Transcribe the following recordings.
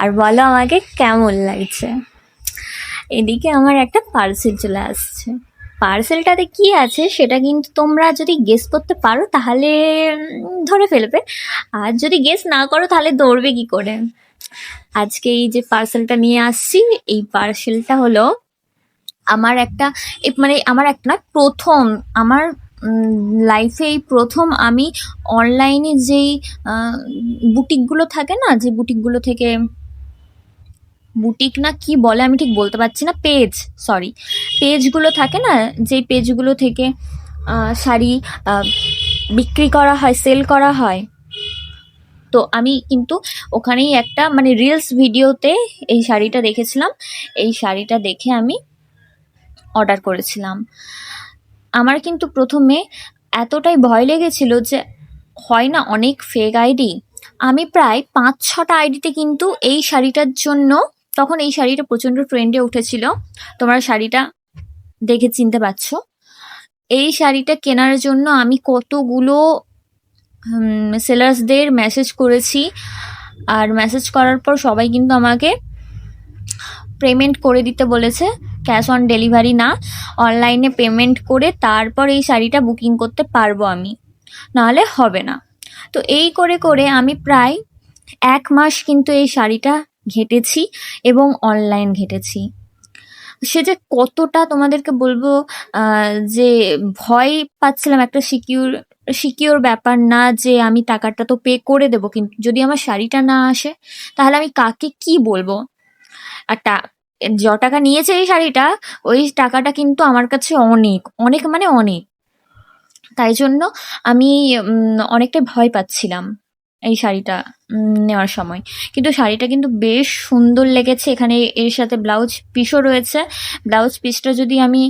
আর বলো আমাকে কেমন লাগছে? এদিকে আমার একটা পার্সেল চলে আসছে। পার্সেলটাতে কি আছে সেটা কিন্তু তোমরা যদি গেস করতে পারো তাহলে ধরে ফেলবে। আর যদি গেস না করো তাহলে দৌড়বে কি করে? আজকে এই যে পার্সেলটা নিয়ে আসছি, এই পার্সেলটা হলো আমার একটা মানে আমার একটা না, প্রথম, আমার লাইফে এই প্রথম আমি অনলাইনে যেই বুটিকগুলো থাকে না, যে বুটিকগুলো থেকে বুটিক না কি বলে আমি ঠিক বলতে পারছি না, পেজ সরি পেজগুলো থাকে না, যেই পেজগুলো থেকে শাড়ি বিক্রি করা হয় সেল করা হয়। তো আমি কিন্তু ওখানেই একটা মানে রিলস ভিডিওতে এই শাড়িটা দেখেছিলাম। এই শাড়িটা দেখে আমি অর্ডার করেছিলাম। আমার কিন্তু প্রথমে এতটাই ভয় লেগেছিল যে হয় না অনেক ফেক আইডি আমি প্রায় পাঁচ ছটা আইডিতে কিন্তু এই শাড়িটার জন্য তখন এই শাড়িটা প্রচণ্ড ট্রেন্ডে উঠেছিল। তোমরা শাড়িটা দেখে চিনতে পারছ। এই শাড়িটা কেনার জন্য আমি কতগুলো সেলার্সদের মেসেজ করেছি। আর মেসেজ করার পর সবাই কিন্তু আমাকে পেমেন্ট করে দিতে বলেছে। ক্যাশ অন ডেলিভারি না অনলাইনে পেমেন্ট করে তারপর এই শাড়িটা বুকিং করতে পারব আমি। নাহলে হবে না। তো এই করে করে আমি প্রায় এক মাস কিন্তু এই শাড়িটা ঘেটেছি এবং অনলাইন ঘেটেছি। সে যে কতটা তোমাদেরকে বলব যে ভয় পাচ্ছিলাম একটা সিকিউর সিকিউর ব্যাপার না যে আমি টাকাটা তো পে করে দেবো কিন্তু যদি আমার শাড়িটা না আসে তাহলে আমি কাকে কি বলব? আর য টাকা নিয়েছে এই শাড়িটা ওই টাকাটা কিন্তু আমার কাছে অনেক অনেক মানে অনেক। তাই জন্য আমি উম, অনেকটাই ভয় পাচ্ছিলাম। এই শাড়িটা নেওয়ার সময়। কিন্তু শাড়িটা কিন্তু বেশ সুন্দর লেগেছে। এখানে এর সাথে ব্লাউজ পিসও রয়েছে। ব্লাউজ পিসটা যদি আমি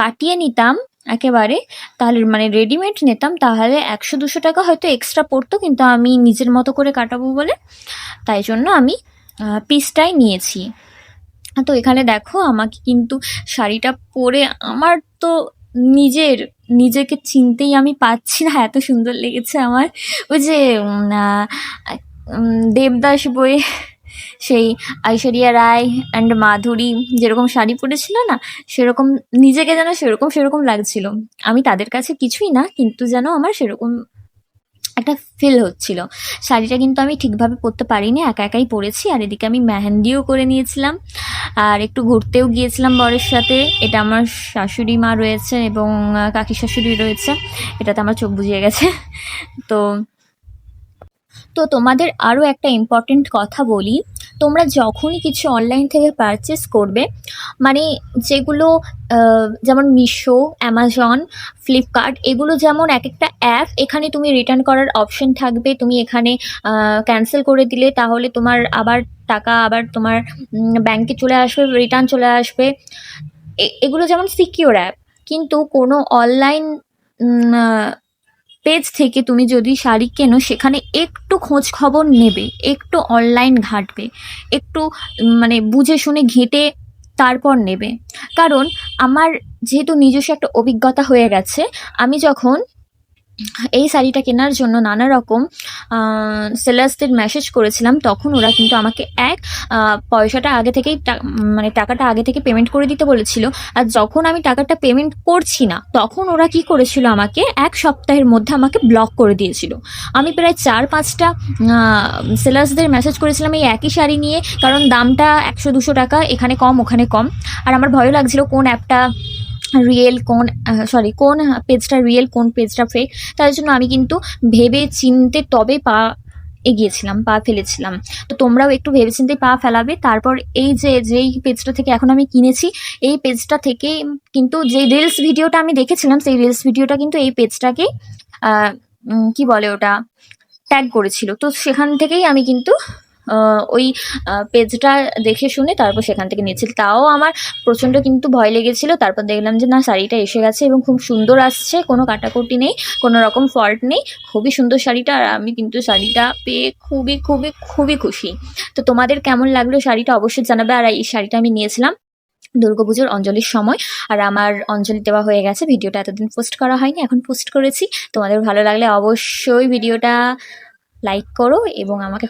কাটিয়ে নিতাম একেবারে, তাহলে মানে রেডিমেড নিতাম, তাহলে একশো দুশো টাকা হয়তো এক্সট্রা পড়তো, কিন্তু আমি নিজের মতো করে কাটাবো বলে। তাই জন্য আমি পিসটাই নিয়েছি। তো এখানে দেখো, আমাকে কিন্তু শাড়িটা পরে আমার তো নিজের, নিজেকে চিনতেই আমি পাচ্ছি না। এত সুন্দর লেগেছে আমার। ওই যে দেবদাস বইয়ে সেই ঐশ্বরিয়া রায় অ্যান্ড মাধুরী যেরকম শাড়ি পরেছিল না, সেরকম, নিজেকে যেন সেরকম সেরকম লাগছিল। আমি তাদের কাছে কিছুই না, কিন্তু যেন আমার সেরকম একটা ফিল হচ্ছিল। শাড়িটা কিন্তু আমি ঠিকভাবে পরতে পারিনি, একা একাই পরেছি, আর এদিকে আমি মেহেন্দিও করে নিয়েছিলাম। আর একটু ঘুরতেও গিয়েছিলাম বরের সাথে। এটা আমার শাশুড়ি মা রয়েছে এবং কাকি শাশুড়ি রয়েছে। এটাতে আমার চোখ বুঝিয়ে গেছে। তো তো তোমাদের আরও একটা ইম্পর্টেন্ট কথা বলি। তোমরা যখনই কিছু অনলাইন থেকে পারচেস করবে মানে যেগুলো যেমন মিশো অ্যামাজন ফ্লিপকার্ট এগুলো যেমন এক একটা অ্যাপ এখানে তুমি রিটার্ন করার অপশন থাকবে। তুমি এখানে ক্যান্সেল করে দিলে তাহলে তোমার আবার টাকা আবার তোমার ব্যাংকে চলে আসবে রিটার্ন চলে আসবে। এগুলো যেমন সিকিওর অ্যাপ কিন্তু কোনো অনলাইন পেজ থেকে তুমি যদি শাড়ি কেনো, সেখানে একটু খোঁজ খবর নেবে, একটু অনলাইন ঘাঁটবে, একটু মানে বুঝে শুনে ঘেঁটে তারপর নেবে। কারণ আমার যেহেতু নিজস্ব একটা অভিজ্ঞতা হয়ে গেছে, আমি যখন এই শাড়িটা কেনার জন্য নানা রকম সেলার্সদের মেসেজ করেছিলাম। তখন ওরা কিন্তু আমাকে এক পয়সাটা আগে থেকেই মানে টাকাটা আগে থেকে পেমেন্ট করে দিতে বলেছিল। আর যখন আমি টাকাটা পেমেন্ট করছি না, তখন ওরা কি করেছিল আমাকে এক সপ্তাহের মধ্যে আমাকে ব্লক করে দিয়েছিল। আমি প্রায় চার, পাঁচটা সেলার্সদের মেসেজ করেছিলাম এই একই শাড়ি নিয়ে, কারণ দামটা একশো, দুশো টাকা, এখানে কম, ওখানে কম। আর আমার ভয়ও লাগছিল কোন অ্যাপটা রিয়েল কোন সরি কোন পেজটা রিয়েল কোন পেজটা ফেক তার জন্য আমি কিন্তু ভেবে চিনতে তবে পা এগিয়েছিলাম, পা ফেলেছিলাম। তো তোমরাও একটু ভেবে চিনতে পা ফেলাবে। তারপর এই যে, যেই পেজটা থেকে এখন আমি কিনেছি, এই পেজটা থেকে কিন্তু যে রিলস ভিডিওটা আমি দেখেছিলাম, সেই রিলস ভিডিওটা কিন্তু এই পেজটাকে কি বলে ওটা ট্যাগ করেছিল। তো সেখান থেকেই আমি কিন্তু ওই পেজটা দেখে শুনে তারপর সেখান থেকে নিয়েছি তাও আমার প্রচণ্ড কিন্তু ভয় লেগেছিল। তারপর দেখলাম যে, না, শাড়িটা এসে গেছে এবং খুব সুন্দর আসছে। কোনো কাটাকুটি নেই, কোনো রকম ফল্ট নেই। খুবই সুন্দর শাড়িটা আর আমি কিন্তু শাড়িটা পেয়ে খুবই খুবই খুবই খুশি। তো তোমাদের কেমন লাগল? শাড়িটা অবশ্যই জানাবে। আর এই শাড়িটা আমি নিয়েছিলাম দুর্গাপুজোর অঞ্জলির সময়। আর আমার অঞ্জলি দেওয়া হয়ে গেছে। ভিডিওটা এতদিন পোস্ট করা হয়নি, এখন পোস্ট করেছি। তোমাদের ভালো লাগলে অবশ্যই ভিডিওটা লাইক করো এবং আমাকে